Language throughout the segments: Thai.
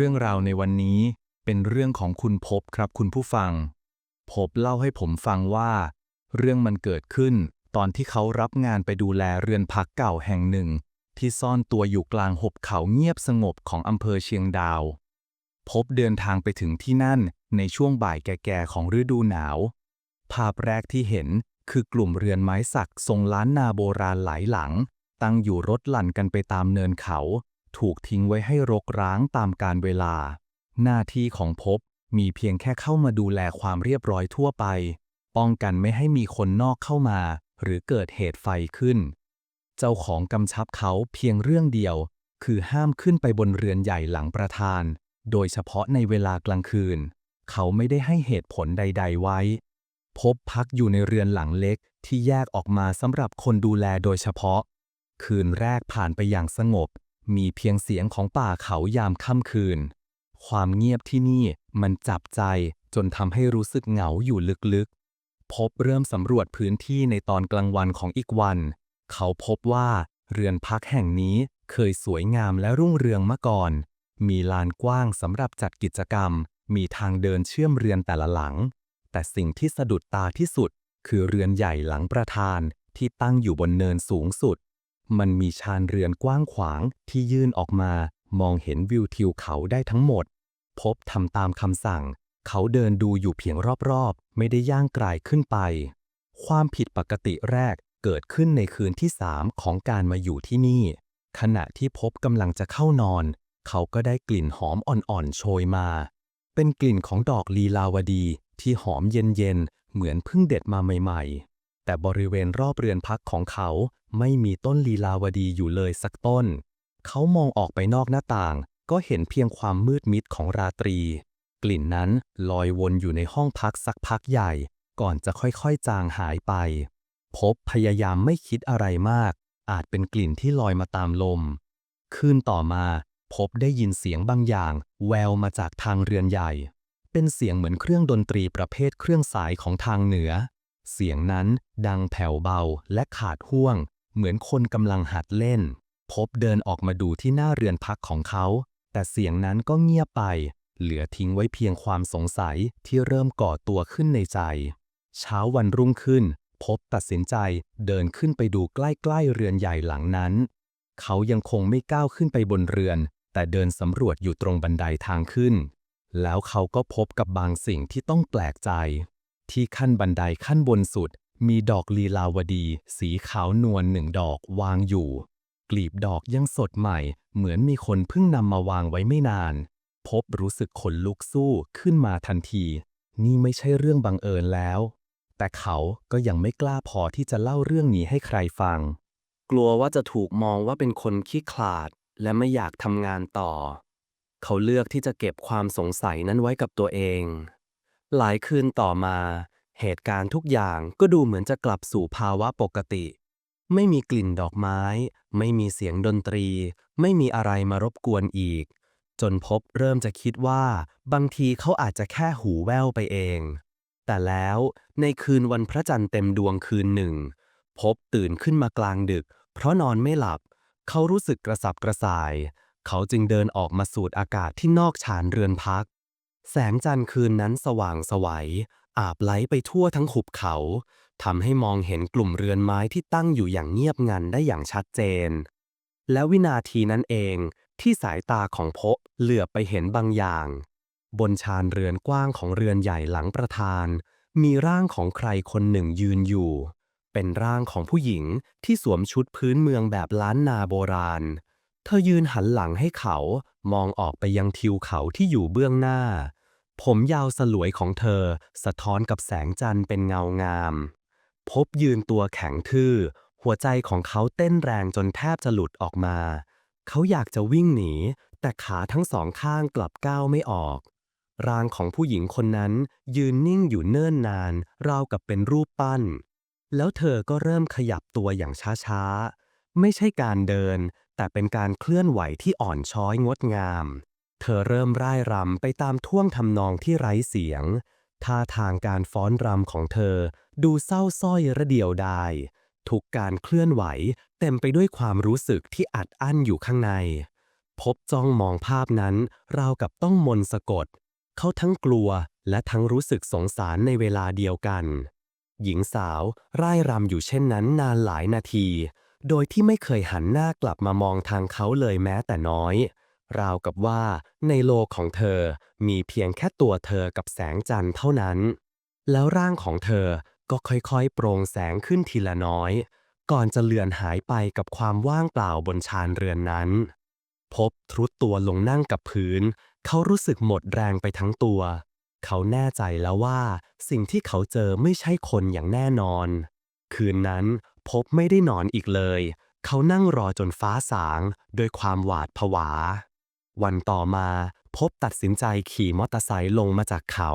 เรื่องราวในวันนี้เป็นเรื่องของคุณพบครับคุณผู้ฟัง พบเล่าให้ผมฟังว่า เรื่องมันเกิดขึ้นตอนที่เขารับงานไปดูแลเรือนพักเก่าแห่งหนึ่ง ที่ซ่อนตัวอยู่กลางหุบเขาเงียบสงบของอำเภอเชียงดาว พบเดินทางไปถึงที่นั่นในช่วงบ่ายแก่ๆของฤดูหนาว ภาพแรกที่เห็นคือกลุ่มเรือนไม้สักทรงล้านนาโบราณหลายหลัง ตั้งอยู่รถหลั่นกันไปตามเนินเขา ถูกทิ้งไว้ให้รกร้างตามกาลเวลา หน้าที่ของพบมีเพียงแค่เข้ามาดูแลความเรียบร้อยทั่วไป ป้องกันไม่ให้มีคนนอกเข้ามา หรือเกิดเหตุไฟขึ้น เจ้าของกำชับเขาเพียงเรื่องเดียว คือห้ามขึ้นไปบนเรือนใหญ่หลังประธาน โดยเฉพาะในเวลากลางคืน เขาไม่ได้ให้เหตุผลใด ๆ ไว้ พบพักอยู่ในเรือนหลังเล็กที่แยกออกมาสำหรับคนดูแลโดยเฉพาะ คืนแรกผ่านไปอย่างสงบ มีเพียงเสียงของป่าเขายามค่ำคืน ความเงียบที่นี่มันจับใจจนทำให้รู้สึกเหงาอยู่ลึกๆ พบเริ่มสำรวจพื้นที่ในตอนกลางวันของอีกวัน เขาพบว่าเรือนพักแห่งนี้เคยสวยงามและรุ่งเรืองมาก่อน มีลานกว้างสำหรับจัดกิจกรรม มีทางเดินเชื่อมเรือนแต่ละหลัง แต่สิ่งที่สะดุดตาที่สุด คือเรือนใหญ่หลังประธานที่ตั้งอยู่บนเนินสูงสุด มันมีชานเรือนกว้างขวางที่ยื่นออกมา มองเห็นวิวทิวเขาได้ทั้งหมด พบทำตามคำสั่ง เขาเดินดูอยู่เพียงรอบๆ ไม่ได้ย่างกลายขึ้นไป ความผิดปกติแรกเกิดขึ้นในคืนที่สามของการมาอยู่ที่นี่ ขณะที่พบกำลังจะเข้านอน เขาก็ได้กลิ่นหอมอ่อนๆโชยมา เป็นกลิ่นของดอกลีลาวดีที่หอมเย็นๆ เหมือนเพิ่งเด็ดมาใหม่ๆ แต่บริเวณรอบเรือนพักของเขา ไม่มีต้นลีลาวดีอยู่เลยสักต้น เขามองออกไปนอกหน้าต่าง ก็เห็นเพียงความมืดมิดของราตรี กลิ่นนั้นลอยวนอยู่ในห้องพักสักพักใหญ่ ก่อนจะค่อยๆจางหายไป พบพยายามไม่คิดอะไรมาก อาจเป็นกลิ่นที่ลอยมาตามลม คืนต่อมา พบได้ยินเสียงบางอย่าง แววมาจากทางเรือนใหญ่ เป็นเสียงเหมือนเครื่องดนตรีประเภทเครื่องสายของทางเหนือ เสียงนั้นดังแผ่วเบาและขาดห่วง เหมือนคนกำลังหัดเล่น พบเดินออกมาดูที่หน้าเรือนพักของเขา แต่เสียงนั้นก็เงียบไป เหลือทิ้งไว้เพียงความสงสัยที่เริ่มก่อตัวขึ้นในใจ เช้าวันรุ่งขึ้น พบตัดสินใจเดินขึ้นไปดูใกล้ๆเรือนใหญ่หลังนั้น เขายังคงไม่ก้าวขึ้นไปบนเรือน แต่เดินสำรวจอยู่ตรงบันไดทางขึ้น แล้วเขาก็พบกับบางสิ่งที่ต้องแปลกใจ ที่ขั้นบันไดขั้นบนสุด มีดอกลีลาวดี สีขาวนวลหนึ่งดอกวางอยู่ กลีบดอกยังสดใหม่ เหมือนมีคนเพิ่งนำมาวางไว้ไม่นาน พบรู้สึกขนลุกสู้ขึ้นมาทันที นี่ไม่ใช่เรื่องบังเอิญแล้ว แต่เขาก็ยังไม่กล้าพอที่จะเล่าเรื่องนี้ให้ใครฟัง กลัวว่าจะถูกมองว่าเป็นคนขี้ขลาด และไม่อยากทำงานต่อ เขาเลือกที่จะเก็บความสงสัยนั้นไว้กับตัวเอง หลายคืนต่อมา เหตุการณ์ทุกอย่างก็ดูเหมือนจะกลับสู่ภาวะปกติ ไม่มีกลิ่นดอกไม้ ไม่มีเสียงดนตรี ไม่มีอะไรมารบกวนอีก จนพบเริ่มจะคิดว่า บางทีเขาอาจจะแค่หูแว่วไปเอง แต่แล้วในคืนวันพระจันทร์เต็มดวงคืนหนึ่ง พบตื่นขึ้นมากลางดึก เพราะนอนไม่หลับ เขารู้สึกกระสับกระส่าย เขาจึงเดินออกมาสูดอากาศที่นอกชานเรือนพัก แสงจันทร์คืนนั้นสว่างไสวัย อาบไหลไปทั่วทั้งหุบเขาทำให้มองเห็นกลุ่มเรือนไม้ที่ตั้งอยู่อย่างเงียบงันได้อย่างชัดเจน และวินาทีนั้นเองที่สายตาของพบเหลือบไปเห็นบางอย่าง บนชานเรือนกว้างของเรือนใหญ่หลังประธาน มีร่างของใครคนหนึ่งยืนอยู่ เป็นร่างของผู้หญิงที่สวมชุดพื้นเมืองแบบล้านนาโบราณ เธอยืนหันหลังให้เขามองออกไปยังทิวเขาที่อยู่เบื้องหน้า ผมยาวสลวยของเธอ สะท้อนกับแสงจันทร์เป็นเงางาม พบยืนตัวแข็งทื่อ หัวใจของเขาเต้นแรงจนแทบจะหลุดออกมา เขาอยากจะวิ่งหนี แต่ขาทั้งสองข้างกลับก้าวไม่ออก ร่างของผู้หญิงคนนั้นยืนนิ่งอยู่เนิ่นนาน ราวกับเป็นรูปปั้น แล้วเธอก็เริ่มขยับตัวอย่างช้าๆ ไม่ใช่การเดิน แต่เป็นการเคลื่อนไหวที่อ่อนช้อยงดงาม เธอเริ่มร่ายรำไปตามท่วงทำนองที่ไร้เสียง ท่าทางการฟ้อนรำของเธอดูเศร้าส้อยระเดียวดาย ทุกการเคลื่อนไหวเต็มไปด้วยความรู้สึกที่อัดอั้นอยู่ข้างใน พบจ้องมองภาพนั้น ราวกับต้องมนสะกด เขาทั้งกลัวและทั้งรู้สึกสงสารในเวลาเดียวกัน หญิงสาวร่ายรำอยู่เช่นนั้นนานหลายนาที โดยที่ไม่เคยหันหน้ากลับมามองทางเขาเลยแม้แต่น้อย ราวกับว่าในโลกของเธอมีเพียงแค่ตัวเธอกับแสงจันทร์เท่านั้น แล้วร่างของเธอก็ค่อยๆ โปร่งแสงขึ้นทีละน้อย ก่อนจะเลือนหายไปกับความว่างเปล่าบนชานเรือนนั้น พบทรุดตัวลงนั่งกับพื้น เขารู้สึกหมดแรงไปทั้งตัว เขาแน่ใจแล้วว่าสิ่งที่เขาเจอไม่ใช่คนอย่างแน่นอน คืนนั้นพบไม่ได้นอนอีกเลย เขานั่งรอจนฟ้าสางโดยความหวาดผวา วันต่อมาพบตัดสินใจขี่มอเตอร์ไซค์ลงมาจากเขา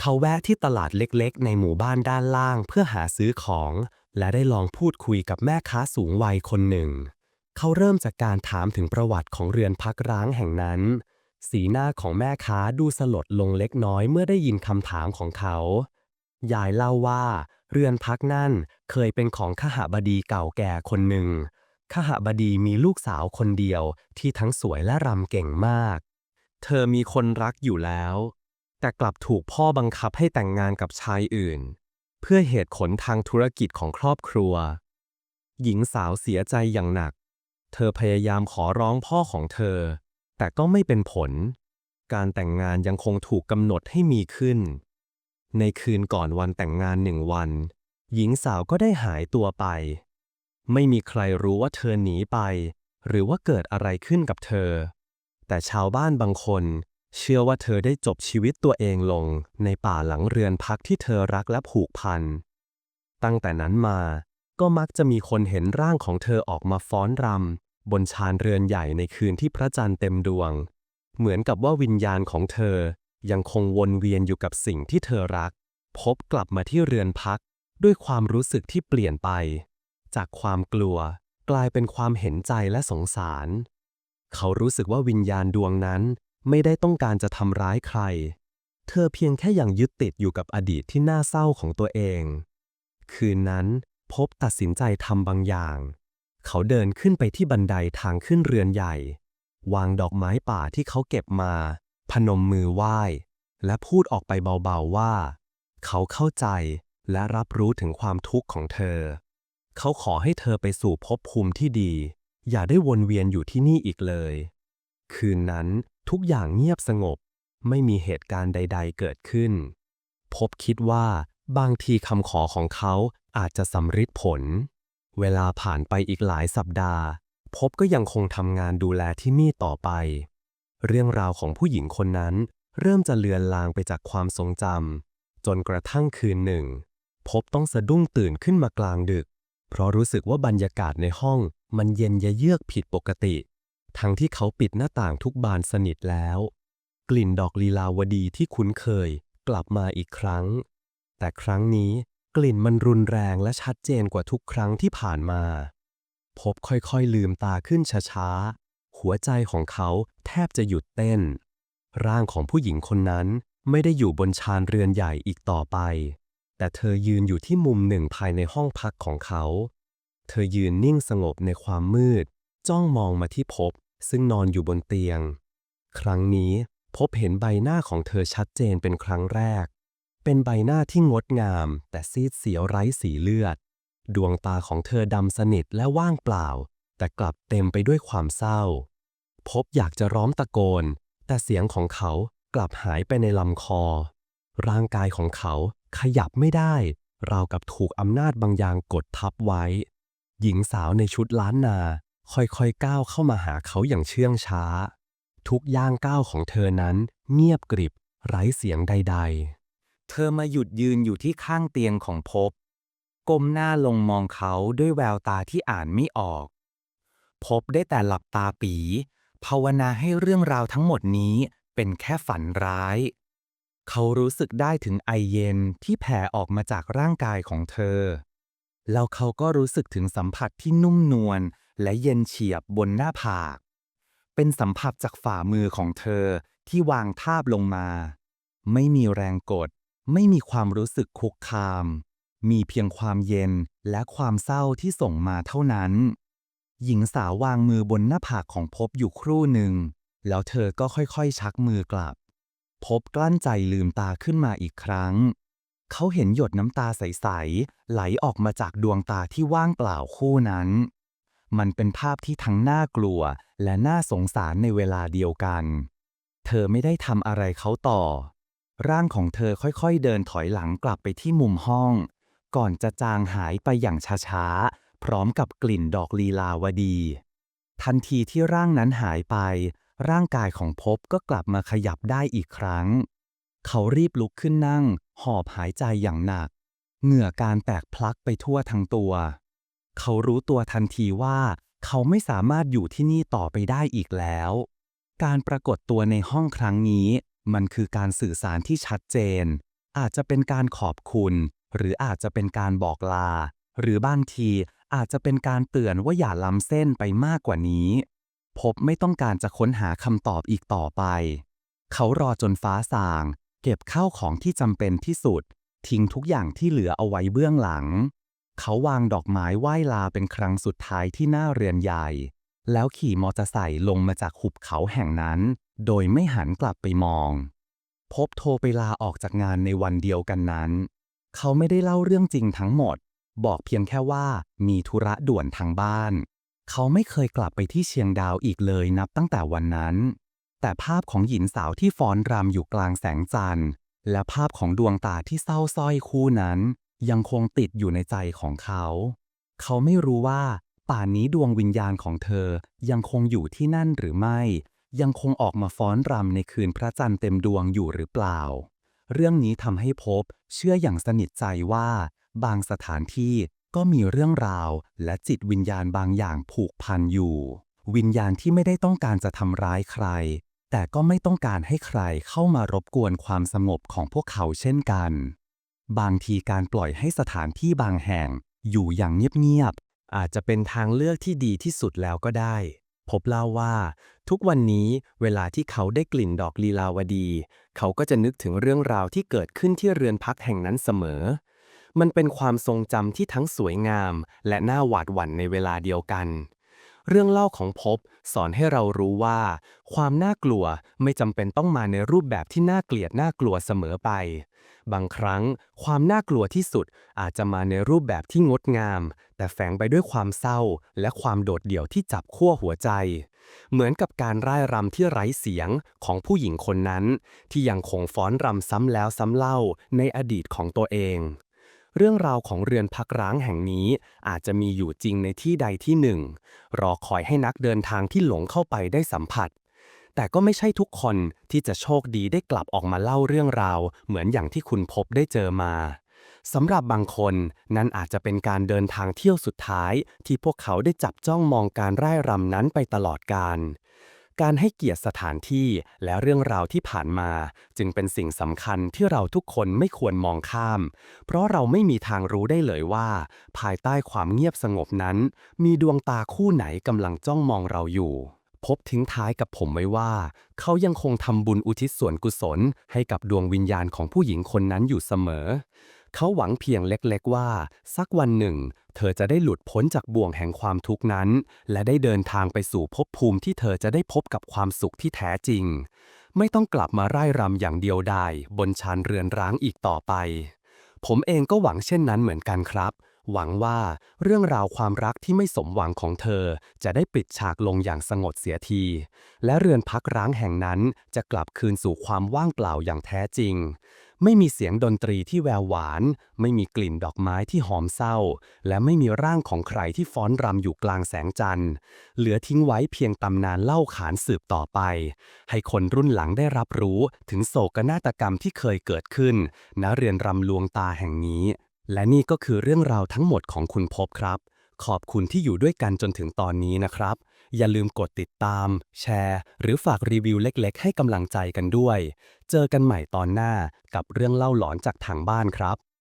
เขาแวะที่ตลาดเล็กๆ ในหมู่บ้านด้านล่างเพื่อหาซื้อของ และได้ลองพูดคุยกับแม่ค้าสูงวัยคนหนึ่ง เขาเริ่มจากการถามถึงประวัติของเรือนพักร้างแห่งนั้น สีหน้าของแม่ค้าดูสลดลงเล็กน้อยเมื่อได้ยินคำถามของเขา ยายเล่าว่า เรือนพักนั่นเคยเป็นของขหบดีเก่าแก่คนหนึ่ง ขหบดีมีลูกสาวคนเดียวที่ทั้งสวยและรำเก่งมาก เธอมีคนรักอยู่แล้ว แต่กลับถูกพ่อบังคับให้แต่งงานกับชายอื่น เพื่อเหตุผลทางธุรกิจของครอบครัว หญิงสาวเสียใจอย่างหนัก เธอพยายามขอร้องพ่อของเธอ แต่ก็ไม่เป็นผล การแต่งงานยังคงถูกกำหนดให้มีขึ้น ในคืนก่อนวันแต่งงานหนึ่งวัน หญิงสาวก็ได้หายตัวไป ไม่มีใครรู้ว่าเธอหนีไป หรือว่าเกิดอะไรขึ้นกับเธอ แต่ชาวบ้านบางคน เชื่อว่าเธอได้จบชีวิตตัวเองลง ในป่าหลังเรือนพักที่เธอรักและผูกพัน ตั้งแต่นั้นมา ก็มักจะมีคนเห็นร่างของเธอออกมาฟ้อนรำบนชานเรือนใหญ่ในคืนที่พระจันทร์เต็มดวง เหมือนกับว่าวิญญาณของเธอยังคงวนเวียนอยู่กับสิ่งที่เธอรัก พบกลับมาที่เรือนพักด้วยความรู้สึกที่เปลี่ยนไป จากความกลัวกลายเป็นความเห็นใจและสงสาร เขารู้สึกว่าวิญญาณดวงนั้นไม่ได้ต้องการจะทำร้ายใคร เธอเพียงแค่ยังยึดติดอยู่กับอดีตที่น่าเศร้าของตัวเอง คืนนั้นพบตัดสินใจทำบางอย่าง เขาเดินขึ้นไปที่บันไดทางขึ้นเรือนใหญ่ วางดอกไม้ป่าที่เขาเก็บมา พนมมือไหว้ และพูดออกไปเบาๆว่า เขาเข้าใจและรับรู้ถึงความทุกข์ของเธอ เขาขอให้เธอไปสู่ภพภูมิที่ดี อย่าได้วนเวียนอยู่ที่นี่อีกเลย คืนนั้นทุกอย่างเงียบสงบ ไม่มีเหตุการณ์ใด ๆ เกิดขึ้น พบคิดว่าบางทีคำขอของเขาอาจจะสำฤทธิ์ผล เวลาผ่านไปอีกหลายสัปดาห์ พบก็ยังคงทำงานดูแลที่นี่ต่อไป เรื่องราวของผู้หญิงคนนั้น เริ่มจะเลือนลางไปจากความทรงจำจนกระทั่งคืนหนึ่ง พบต้องสะดุ้งตื่นขึ้นมากลางดึก เพราะรู้สึกว่าบรรยากาศในห้องมันเย็นยะเยือกผิดปกติ ทั้งที่เขาปิดหน้าต่างทุกบานสนิทแล้ว กลิ่นดอกลีลาวดีที่คุ้นเคยกลับมาอีกครั้ง แต่ครั้งนี้กลิ่นมันรุนแรงและชัดเจนกว่าทุกครั้งที่ผ่านมา พบค่อยๆลืมตาขึ้นช้าๆ หัวใจของเขาแทบจะหยุดเต้น ร่างของผู้หญิงคนนั้นไม่ได้อยู่บนชานเรือนใหญ่อีกต่อไป แต่เธอยืนอยู่ที่มุมหนึ่งภายในห้องพักของเขา เธอยืนนิ่งสงบในความมืด จ้องมองมาที่พบ ซึ่งนอนอยู่บนเตียง ครั้งนี้พบเห็นใบหน้าของเธอชัดเจนเป็นครั้งแรก เป็นใบหน้าที่งดงาม แต่ซีดเสียวไร้สีเลือด ดวงตาของเธอดำสนิทและว่างเปล่า แต่กลับเต็มไปด้วยความเศร้า พบอยากจะร้องตะโกน แต่เสียงของเขากลับหายไปในลำคอ ร่างกายของเขาขยับไม่ได้ ราวกับถูกอำนาจบางอย่างกดทับไว้ หญิงสาวในชุดล้านนา ค่อยๆก้าวเข้ามาหาเขาอย่างเชื่องช้า ทุกย่างก้าวของเธอนั้นเงียบกริบ ไร้เสียงใด ๆ เธอมาหยุดยืนอยู่ที่ข้างเตียงของพบก้มหน้าลงมองเขาด้วยแววตาที่อ่านไม่ออกพบได้แต่หลับตาปี ภาวนาให้เรื่องราวทั้งหมดนี้เป็นแค่ฝันร้าย เขารู้สึกได้ถึงไอเย็นที่แผ่ออกมาจากร่างกายของเธอ แล้วเขาก็รู้สึกถึงสัมผัสที่นุ่มนวลและเย็นเฉียบบนหน้าผาก เป็นสัมผัสจากฝ่ามือของเธอที่วางทาบลงมา ไม่มีแรงกด ไม่มีความรู้สึกคุกคาม มีเพียงความเย็นและความเศร้าที่ส่งมาเท่านั้น หญิงสาววางมือบนหน้าผากของพบอยู่ครู่หนึ่ง แล้วเธอก็ค่อยๆชักมือกลับ พบกลั้นใจลืมตาขึ้นมาอีกครั้ง เขาเห็นหยดน้ำตาใส ๆ ไหลออกมาจากดวงตาที่ว่างเปล่าคู่นั้น มันเป็นภาพที่ทั้งน่ากลัวและน่าสงสารในเวลาเดียวกัน เธอไม่ได้ทำอะไรเขาต่อ ร่างของเธอค่อยๆ เดินถอยหลังกลับไปที่มุมห้อง ก่อนจะจางหายไปอย่างช้าๆ พร้อมกับกลิ่นดอกลีลาวดี ทันทีที่ร่างนั้นหายไป ร่างกายของภพบก็กลับมาขยับได้อีกครั้ง เขารีบลุกขึ้นนั่ง หอบหายใจอย่างหนัก เหงื่อการแตกพลักไปทั่วทั้งตัว เขารู้ตัวทันทีว่า เขาไม่สามารถอยู่ที่นี่ต่อไปได้อีกแล้ว การปรากฏตัวในห้องครั้งนี้ มันคือการสื่อสารที่ชัดเจน อาจจะเป็นการขอบคุณ หรืออาจจะเป็นการบอกลา หรือบางทีอาจจะเป็นการเตือนว่าอย่าล้ำเส้นไปมากกว่านี้ พบไม่ต้องการจะค้นหาคำตอบอีกต่อไป เขารอจนฟ้าสาง เก็บข้าวของที่จำเป็นที่สุด ทิ้งทุกอย่างที่เหลือเอาไว้เบื้องหลัง เขาวางดอกไม้ไหว้ลาเป็นครั้งสุดท้ายที่หน้าเรือนใหญ่ แล้วขี่มอเตอร์ไซค์ลงมาจากหุบเขาแห่งนั้น โดยไม่หันกลับไปมอง พบโทรไปลาออกจากงานในวันเดียวกันนั้น เขาไม่ได้เล่าเรื่องจริงทั้งหมด บอกเพียงแค่ว่ามีธุระด่วนทางบ้าน เขาไม่เคยกลับไปที่เชียงดาวอีกเลยนับตั้งแต่วันนั้น แต่ภาพของหญิงสาวที่ฟ้อนรำอยู่กลางแสงจันทร์ และภาพของดวงตาที่เศร้าส้อยคู่นั้น ยังคงติดอยู่ในใจของเขา เขาไม่รู้ว่า ป่านนี้ดวงวิญญาณของเธอยังคงอยู่ที่นั่นหรือไม่ ยังคงออกมาฟ้อนรำในคืนพระจันทร์เต็มดวงอยู่หรือเปล่า เรื่องนี้ทำให้พบเชื่ออย่างสนิทใจว่า บางสถานที่ ก็มีเรื่องราวและจิตวิญญาณบางอย่างผูกพันอยู่ วิญญาณที่ไม่ได้ต้องการจะทำร้ายใคร แต่ก็ไม่ต้องการให้ใครเข้ามารบกวนความสงบของพวกเขาเช่นกัน บางทีการปล่อยให้สถานที่บางแห่งอยู่อย่างเงียบๆอาจจะเป็นทางเลือกที่ดีที่สุดแล้วก็ได้พบเล่าว่า ทุกวันนี้เวลาที่เขาได้กลิ่นดอกลีลาวดี เขาก็จะนึกถึงเรื่องราวที่เกิดขึ้นที่เรือนพักแห่งนั้นเสมอ มันเป็นความทรงจำที่ทั้งสวยงาม และน่าหวาดหวั่นในเวลาเดียวกัน เรื่องเล่าของภพสอนให้เรารู้ว่า ความน่ากลัวไม่จำเป็นต้องมาในรูปแบบที่น่าเกลียดน่ากลัวเสมอไป บางครั้ง ความน่ากลัวที่สุดอาจจะมาในรูปแบบที่งดงาม แต่แฝงไปด้วยความเศร้า และความโดดเดี่ยวที่จับขั้วหัวใจ เหมือนกับการร่ายรำที่ไร้เสียงของผู้หญิงคนนั้น ที่ยังคงฟ้อนรำซ้ำแล้วซ้ำเล่าในอดีตของตัวเอง เรื่องราวของเรือนพักร้างแห่งนี้ อาจจะมีอยู่จริงในที่ใดที่หนึ่ง รอคอยให้นักเดินทางที่หลงเข้าไปได้สัมผัส แต่ก็ไม่ใช่ทุกคนที่จะโชคดีได้กลับออกมาเล่าเรื่องราว เหมือนอย่างที่คุณพบได้เจอมาสำหรับบางคนนั่นอาจจะเป็นการเดินทางเที่ยวสุดท้าย ที่พวกเขาได้จับจ้องมองการร่ายรำนั้นไปตลอดกาล การให้เกียรติสถานที่และเรื่องราวที่ผ่านมา จึงเป็นสิ่งสำคัญที่เราทุกคนไม่ควรมองข้าม เพราะเราไม่มีทางรู้ได้เลยว่า ภายใต้ความเงียบสงบนั้น มีดวงตาคู่ไหนกำลังจ้องมองเราอยู่ พบทิ้งท้ายกับผมไว้ว่า เขายังคงทำบุญอุทิศส่วนกุศล ให้กับดวงวิญญาณของผู้หญิงคนนั้นอยู่เสมอ เขาหวังเพียงเล็กๆว่า สักวันหนึ่ง เธอจะได้หลุดพ้นจากบ่วงแห่งความทุกข์นั้น และได้เดินทางไปสู่ภพภูมิที่เธอจะได้พบกับความสุขที่แท้จริง ไม่ต้องกลับมาไร่รำอย่างเดียวดายบนชานเรือนร้างอีกต่อไป ผมเองก็หวังเช่นนั้นเหมือนกันครับ หวังว่าเรื่องราวความรักที่ไม่สมหวังของเธอ จะได้ปิดฉากลงอย่างสงบเสียที และเรือนพักร้างแห่งนั้นจะกลับคืนสู่ความว่างเปล่าอย่างแท้จริง ไม่มีเสียงดนตรีที่แววหวาน ไม่มีกลิ่นดอกไม้ที่หอมเศร้า และไม่มีร่างของใครที่ฟ้อนรำอยู่กลางแสงจันทร์ เหลือทิ้งไว้เพียงตำนานเล่าขานสืบต่อไป ให้คนรุ่นหลังได้รับรู้ถึงโศกนาฏกรรมที่เคยเกิดขึ้นณเรือนรำลวงตาแห่งนี้ และนี่ก็คือเรื่องราวทั้งหมดของคุณพบครับ ขอบคุณที่อยู่ด้วยกันจนถึงตอนนี้นะครับ อย่าลืมกดติดตาม แชร์ หรือฝากรีวิวเล็กๆ ให้กำลังใจกันด้วย เจอกันใหม่ตอนหน้ากับเรื่องเล่าหลอนจากทางบ้านครับ